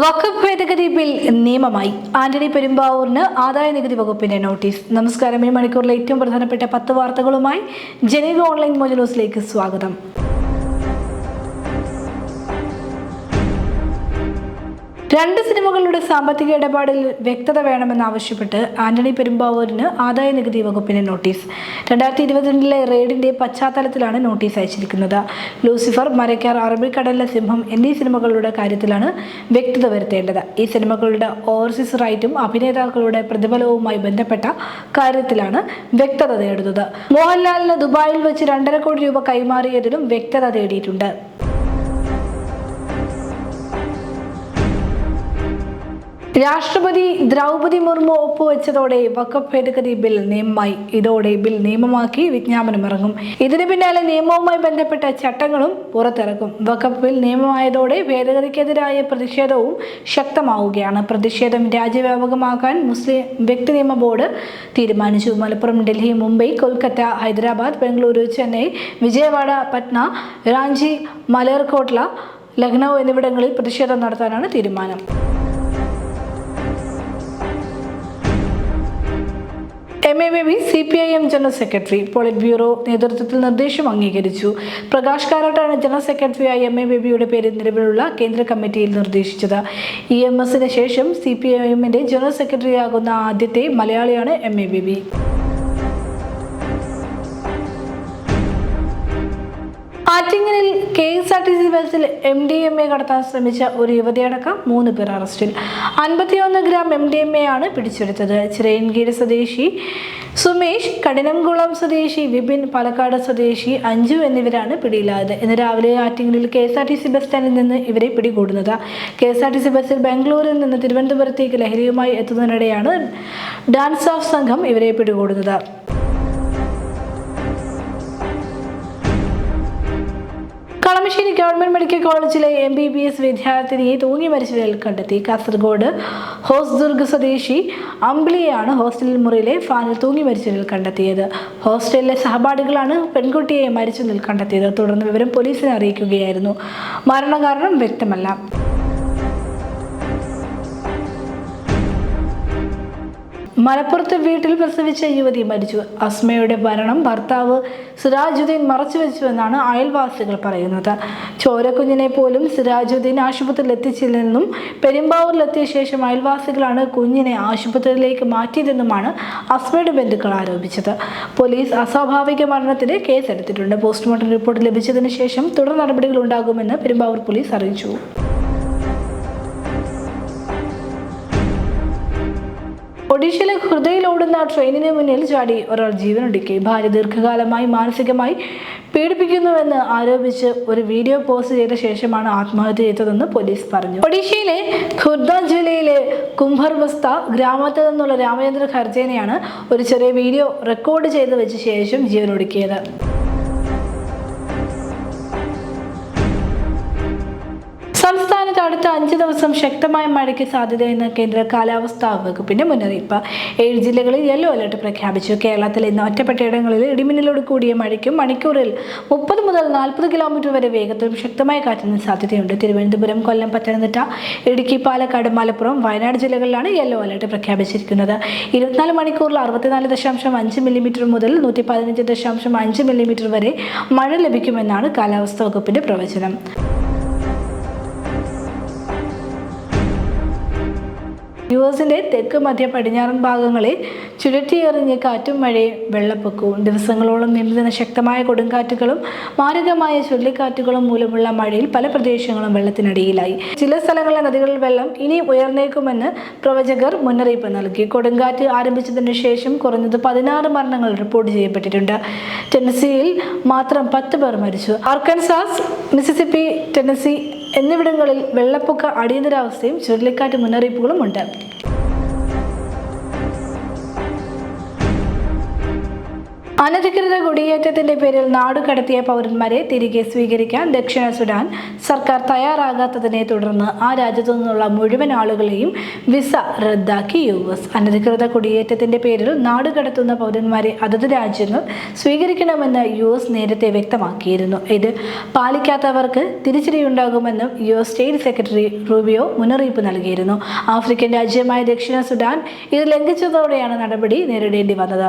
വഖഫ് ഭേദഗതി ബിൽ നിയമമായി. ആന്റണി പെരുമ്പാവൂരിന് ആദായ നികുതി വകുപ്പിന്റെ നോട്ടീസ്. നമസ്കാരം. ഈ മണിക്കൂറിലെ ഏറ്റവും പ്രധാനപ്പെട്ട പത്ത് വാർത്തകളുമായി ജനീവ ഓൺലൈൻ മോജലോസിലേക്ക് സ്വാഗതം. രണ്ട് സിനിമകളുടെ സാമ്പത്തിക ഇടപാടിൽ വ്യക്തത വേണമെന്നാവശ്യപ്പെട്ട് ആന്റണി പെരുമ്പാവൂരിന് ആദായ നികുതി വകുപ്പിന് നോട്ടീസ്. രണ്ടായിരത്തി ഇരുപത്തിരണ്ടിലെ റെയ്ഡിന്റെ പശ്ചാത്തലത്തിലാണ് നോട്ടീസ് അയച്ചിരിക്കുന്നത്. ലൂസിഫർ മരക്കാർ അറബിക്കടലിലെ സിംഹം എന്നീ സിനിമകളുടെ കാര്യത്തിലാണ് വ്യക്തത വരുത്തേണ്ടത്. ഈ സിനിമകളുടെ ഓവർസീസ് റൈറ്റും അഭിനേതാക്കളുടെ പ്രതിഫലവുമായി ബന്ധപ്പെട്ട കാര്യത്തിലാണ് വ്യക്തത തേടുന്നത് മോഹൻലാലിന് ദുബായിൽ വെച്ച് രണ്ടര കോടി രൂപ കൈമാറിയതിലും വ്യക്തത തേടിയിട്ടുണ്ട്. രാഷ്ട്രപതി ദ്രൗപതി മുർമു ഒപ്പുവെച്ചതോടെ വക്കഫ് ഭേദഗതി ബിൽ നിയമമായി. ഇതോടെ ബിൽ നിയമമാക്കി വിജ്ഞാപനം ഇറങ്ങും. ഇതിന് പിന്നാലെ നിയമവുമായി ബന്ധപ്പെട്ട ചട്ടങ്ങളും പുറത്തിറക്കും. വക്കഫ് ബിൽ നിയമമായതോടെ ഭേദഗതിക്കെതിരായ പ്രതിഷേധവും ശക്തമാവുകയാണ്. പ്രതിഷേധം രാജ്യവ്യാപകമാക്കാൻ മുസ്ലിം വ്യക്തി നിയമ ബോർഡ് തീരുമാനിച്ചു. മലപ്പുറം ഡൽഹി മുംബൈ കൊൽക്കത്ത ഹൈദരാബാദ് ബംഗളൂരു ചെന്നൈ വിജയവാഡ പട്ന റാഞ്ചി മലേർകോട്ട്ല ലക്നൗ എന്നിവിടങ്ങളിൽ പ്രതിഷേധം നടത്താനാണ് തീരുമാനം. M A C P I M general secretary polit bureau നേതൃത്വത്തിൽ നിർദ്ദേശം അംഗീകരിച്ചു. പ്രകാശ് കാരോട്ടാണ് ജനറൽ സെക്രട്ടറിയായി എം എ ബേബിയുടെ പേര് നിലവിലുള്ള കേന്ദ്ര കമ്മിറ്റിയിൽ നിർദ്ദേശിച്ചത്. ഇ എം എസിന് ശേഷം സി പി ഐ എമ്മിന്റെ ജനറൽ സെക്രട്ടറിയാകുന്ന ആദ്യത്തെ മലയാളിയാണ് എം എ ബേബി ആറ്റിങ്ങലിൽ കെ എസ് ആർ ബസ്സിൽ എം ഡി എം എ കടത്താൻ ശ്രമിച്ച ഒരു യുവതിയടക്കം മൂന്ന് പേർ അറസ്റ്റിൽ. അൻപത്തിയൊന്ന് gram M D M A ആണ് പിടിച്ചെടുത്തത്. ചിറയൻകീട് സ്വദേശി സുമേഷ് കഠിനംകുളം സ്വദേശി വിപിൻ പാലക്കാട് സ്വദേശി അഞ്ജു എന്നിവരാണ് പിടിയിലായത്. ഇന്ന് രാവിലെ ആറ്റിങ്ങലിൽ K S R T C bus സ്റ്റാൻഡിൽ നിന്ന് ഇവരെ പിടികൂടുന്നത്. K S R T C ബസ്സിൽ ബാംഗ്ലൂരിൽ നിന്ന് തിരുവനന്തപുരത്തേക്ക് ലഹരിയുമായി എത്തുന്നതിനിടെയാണ് ഡാൻസ് ഓഫ് സംഘം ഇവരെ പിടികൂടുന്നത്. കളമശ്ശേരി ഗവൺമെന്റ് മെഡിക്കൽ കോളേജിലെ എം ബി ബി എസ് വിദ്യാർത്ഥിനിയെ തൂങ്ങി മരിച്ച കണ്ടെത്തി. കാസർഗോഡ് ഹോസ്ദുർഗ് സ്വദേശി അമ്പിളിയാണ് ഹോസ്റ്റൽ മുറിയിലെ ഫാനിൽ തൂങ്ങി മരിച്ച കണ്ടെത്തിയത്. ഹോസ്റ്റലിലെ സഹപാഠികളാണ് പെൺകുട്ടിയെ മരിച്ച നിലയിൽ കണ്ടെത്തിയത്. തുടർന്ന് വിവരം പോലീസിനെ അറിയിക്കുകയായിരുന്നു. മരണകാരണം വ്യക്തമല്ല. മലപ്പുറത്ത് വീട്ടിൽ പ്രസവിച്ച യുവതി മരിച്ചു. അസ്മയുടെ ഭരണം ഭർത്താവ് സിറാജുദ്ദീൻ മറച്ചുവെച്ചുവെന്നാണ് അയൽവാസികൾ പറയുന്നത്. ചോരക്കുഞ്ഞിനെ പോലും സിറാജുദ്ദീൻ ആശുപത്രിയിൽ എത്തിച്ചില്ലെന്നും പെരുമ്പാവൂരിലെത്തിയ ശേഷം അയൽവാസികളാണ് കുഞ്ഞിനെ ആശുപത്രിയിലേക്ക് മാറ്റിയതെന്നുമാണ് അസ്മയുടെ ബന്ധുക്കൾ ആരോപിച്ചത്. പോലീസ് അസ്വാഭാവിക മരണത്തിന് കേസെടുത്തിട്ടുണ്ട്. പോസ്റ്റ്മോർട്ടം റിപ്പോർട്ട് ലഭിച്ചതിന് ശേഷം തുടർ നടപടികൾ ഉണ്ടാകുമെന്ന് പെരുമ്പാവൂർ പോലീസ് അറിയിച്ചു. ഒഡീഷയിലെ ഹൃദയിലോടുന്ന ട്രെയിനിന് മുന്നിൽ ചാടി ഒരാൾ ജീവനൊടുക്കി. ഭാര്യ ദീർഘകാലമായി മാനസികമായി പീഡിപ്പിക്കുന്നുവെന്ന് ആരോപിച്ച് ഒരു വീഡിയോ പോസ്റ്റ് ചെയ്ത ശേഷമാണ് ആത്മഹത്യ ചെയ്തതെന്ന് പോലീസ് പറഞ്ഞു. ഒഡീഷയിലെ ഖുർദ ജില്ലയിലെ കുംഭർബസ്ത ഗ്രാമത്തിൽ നിന്നുള്ള രാമചന്ദ്ര ഖർജേനെയാണ് ഒരു ചെറിയ വീഡിയോ റെക്കോർഡ് ചെയ്ത് വെച്ച ശേഷം ജീവനൊടുക്കിയത്. സംസ്ഥാനത്ത് അടുത്ത അഞ്ച് ദിവസം ശക്തമായ മഴയ്ക്ക് സാധ്യതയെന്ന് കേന്ദ്ര കാലാവസ്ഥാ വകുപ്പിന്റെ മുന്നറിയിപ്പ്. ഏഴ് ജില്ലകളിൽ യെല്ലോ അലർട്ട് പ്രഖ്യാപിച്ചു. കേരളത്തിൽ ഇന്ന് ഒറ്റപ്പെട്ട ഇടങ്ങളിൽ ഇടിമിന്നലോട് കൂടിയ മഴയ്ക്കും മണിക്കൂറിൽ മുപ്പത് മുതൽ നാൽപ്പത് കിലോമീറ്റർ വരെ വേഗത്തിലും ശക്തമായ കാറ്റിന് സാധ്യതയുണ്ട്. തിരുവനന്തപുരം കൊല്ലം പത്തനംതിട്ട ഇടുക്കി പാലക്കാട് മലപ്പുറം വയനാട് ജില്ലകളിലാണ് യെല്ലോ അലർട്ട് പ്രഖ്യാപിച്ചിരിക്കുന്നത്. ഇരുപത്തിനാല് മണിക്കൂറിൽ അറുപത്തിനാല് ദശാംശം അഞ്ച് മില്ലിമീറ്റർ മുതൽ നൂറ്റി പതിനഞ്ച് ദശാംശം അഞ്ച് മില്ലിമീറ്റർ വരെ മഴ ലഭിക്കുമെന്നാണ് കാലാവസ്ഥാ വകുപ്പിന്റെ പ്രവചനം. യു എസിന്റെ തെക്ക് മധ്യ പടിഞ്ഞാറൻ ഭാഗങ്ങളിൽ ചുഴറ്റിയെറിഞ്ഞ് കാറ്റും മഴയും വെള്ളപ്പൊക്കവും ദിവസങ്ങളോളം നീണ്ടുനിന്ന ശക്തമായ കൊടുങ്കാറ്റുകളും മാരകമായ ചുഴലിക്കാറ്റുകളും മൂലമുള്ള മഴയിൽ പല പ്രദേശങ്ങളും വെള്ളത്തിനടിയിലായി. ചില സ്ഥലങ്ങളിലെ നദികളിൽ വെള്ളം ഇനിയും ഉയർന്നേക്കുമെന്ന് പ്രവചകർ മുന്നറിയിപ്പ് നൽകി. കൊടുങ്കാറ്റ് ആരംഭിച്ചതിന് ശേഷം കുറഞ്ഞത് പതിനാറ് മരണങ്ങൾ റിപ്പോർട്ട് ചെയ്യപ്പെട്ടിട്ടുണ്ട്. ടെന്നസിയിൽ മാത്രം പത്ത് പേർ മരിച്ചു. ആർക്കൻസാസ് മിസിസിപ്പി ടെന്നസി എന്നിവിടങ്ങളിൽ വെള്ളപ്പൊക്ക അടിയന്തരാവസ്ഥയും ചുഴലിക്കാറ്റ് മുന്നറിയിപ്പുകളും അനധികൃത കുടിയേറ്റത്തിന്റെ പേരിൽ നാടുകടത്തിയ പൗരന്മാരെ തിരികെ സ്വീകരിക്കാൻ ദക്ഷിണ സുഡാൻ സർക്കാർ തയ്യാറാകാത്തതിനെ തുടർന്ന് ആ രാജ്യത്തു നിന്നുള്ള മുഴുവൻ ആളുകളെയും വിസ റദ്ദാക്കി. യു എസ് അനധികൃത കുടിയേറ്റത്തിന്റെ പേരിൽ നാടുകടത്തുന്ന പൗരന്മാരെ അതത് രാജ്യങ്ങൾ സ്വീകരിക്കണമെന്ന് യു എസ് നേരത്തെ വ്യക്തമാക്കിയിരുന്നു. ഇത് പാലിക്കാത്തവർക്ക് തിരിച്ചടിയുണ്ടാകുമെന്നും U S state secretary Rubio മുന്നറിയിപ്പ് നൽകിയിരുന്നു. ആഫ്രിക്കൻ രാജ്യമായ ദക്ഷിണ സുഡാൻ ഇത് ലംഘിച്ചതോടെയാണ് നടപടി നേരിടേണ്ടി വന്നത്.